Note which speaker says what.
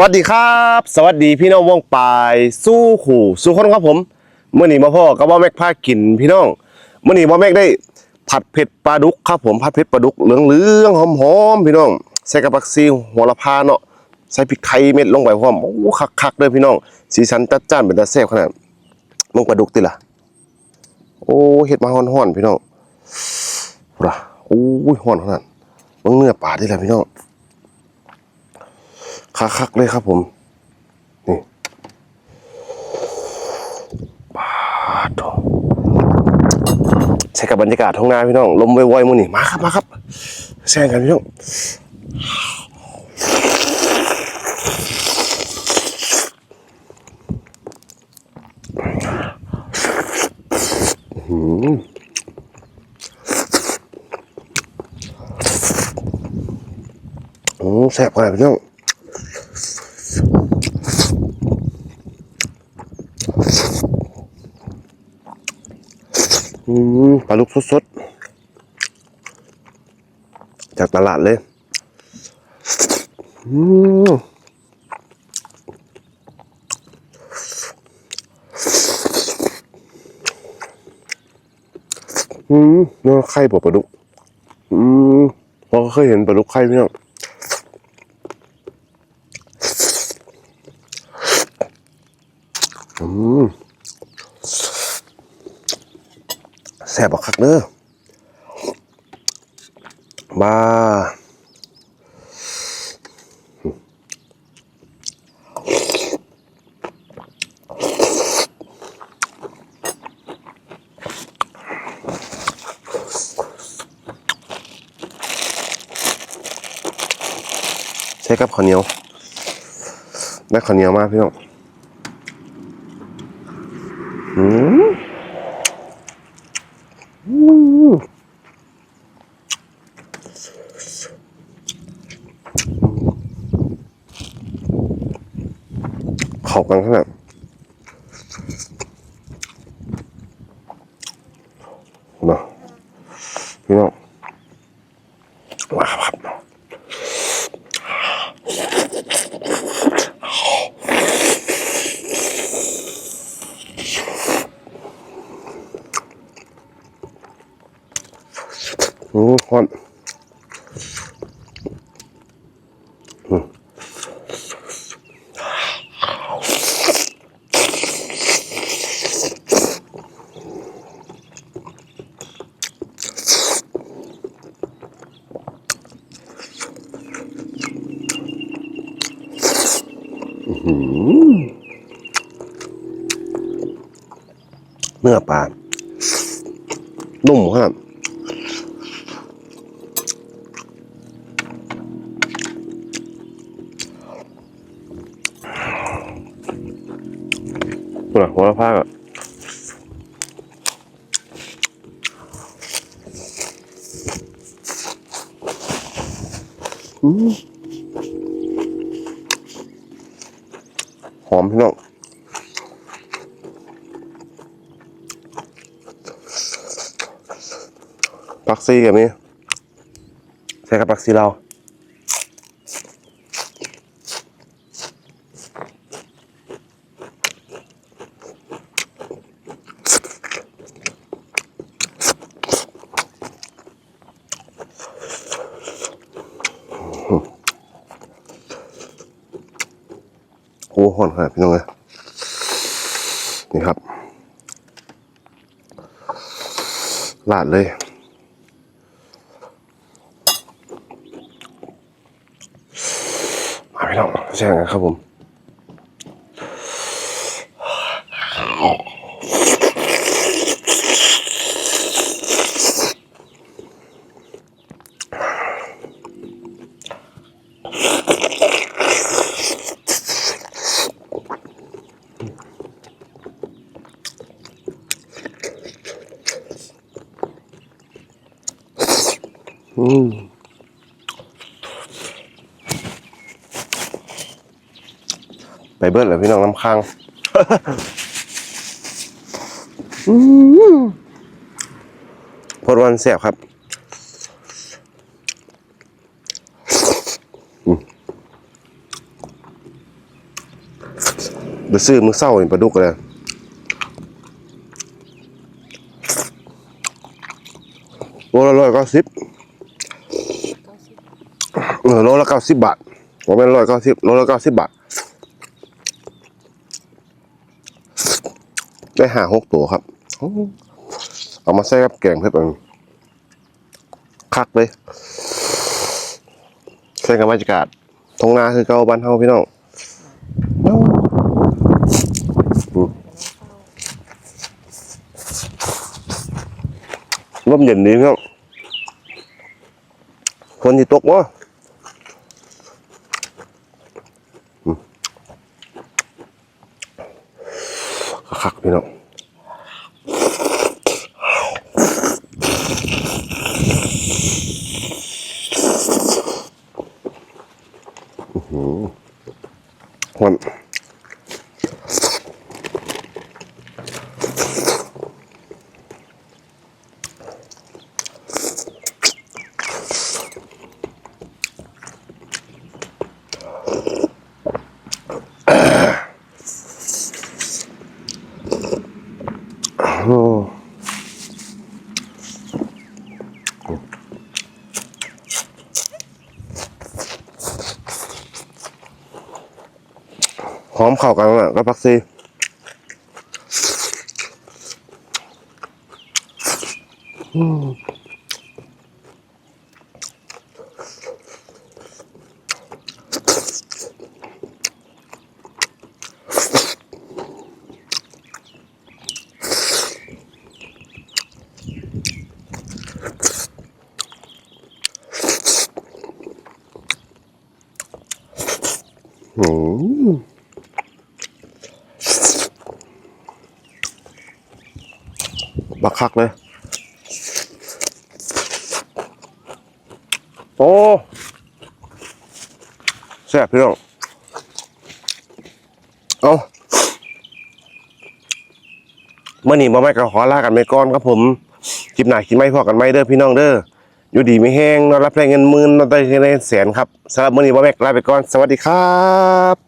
Speaker 1: สวัสดีครับ สวัสดีพี่น้องวงปายสู้ขู่สู้คนครับผมเมื่อนี้มาพ่อกับว่าแม็กพากินพี่น้องเมื่อนี้ว่าแม็กได้ผัดเผ็ดปลาดุกครับผมผัดเผ็ดปลาดุกเหลืองเหลืองหอมหอมๆพี่น้องใส่กระปักซีหัวละพาเนาะใส่พริกไทยเม็ดลงไปพร้อมโอ้คักคักๆเลยพี่น้อง สีสันจัดจ้านเป็นตาแซ่บขนาดมึงปลาดุกติล่ะโอ้เห็ดมาห่อนๆพี่น้องว่ะโอ้ยห่อนขนาดมึงเนื้อปลาดิล่ะพี่น้อง คักๆเลยครับผม นี่ปาดใช้กับบรรยากาศท้องนาพี่น้อง ลมวอยๆมือนี่มาครับมาครับแซงกันพี่น้องอื้อหืออืมแซ่บขนาดพี่น้อง ปลาลูกสดๆ จากตลาดเลยอืมอืมเนื้อไข่ปลาลาดุก อืมพอเคยเห็นปลาดุกไข่พี่น้องอืม แซ่บบักคักเด้อบ้าใช้กับข้าวเหนียวได้ข้าวเหนียวมากพี่น้องอืม ขอบกันขนาดมาพี่น้องมาครับ อืมฮอนเนื้อปลานุ่มครับ หัวหัวละพาอะอืมหอมพี่น้องปักซีกับนี้ใช่กับปักซีเรา อ้ห่อนขนาดพี่น้องเลยนี่ครับลาดเลยมาพี่น้องแช่งกันครับผม ไปเบิดเลยพี่น้องน้ำค้างพดวันแสบครับอืมไปซื้อมือเศร้านี่ปลาดุกเลยโลละร้อยเก้าสิบเออโลละเก้าสิบบาทผมเป็นร้อยเก้าสิบโลละเก้าสิบบาท ได้หาหกตัวครับ เอามาใส่กับแกงเพื่อนคักเลยใส่กับบรรยากาศทงนาคือเก่าบ้านเฮาพี่น้องอืมลมเย็นดีพี่น้องฝนที่ตกวะ คักพี่น้องวัน หอมเข้ากันอะกับผักซีอืมอืม บักคักเลย โอ้แซ่บพี่น้อง เอาเมื่อนี้มาไม่ก็ขอลากันไปก่อนครับผมคลิปหนาคลิปไม่พอกันไม่เด้อพี่น้องเด้อ อยู่ดีไม่แห้งนอนรับแรงเงินหมื่นนอนได้เงินแสนครับสำหรับเมื่อนี้มาแม็กลาไปก่อน สวัสดีครับ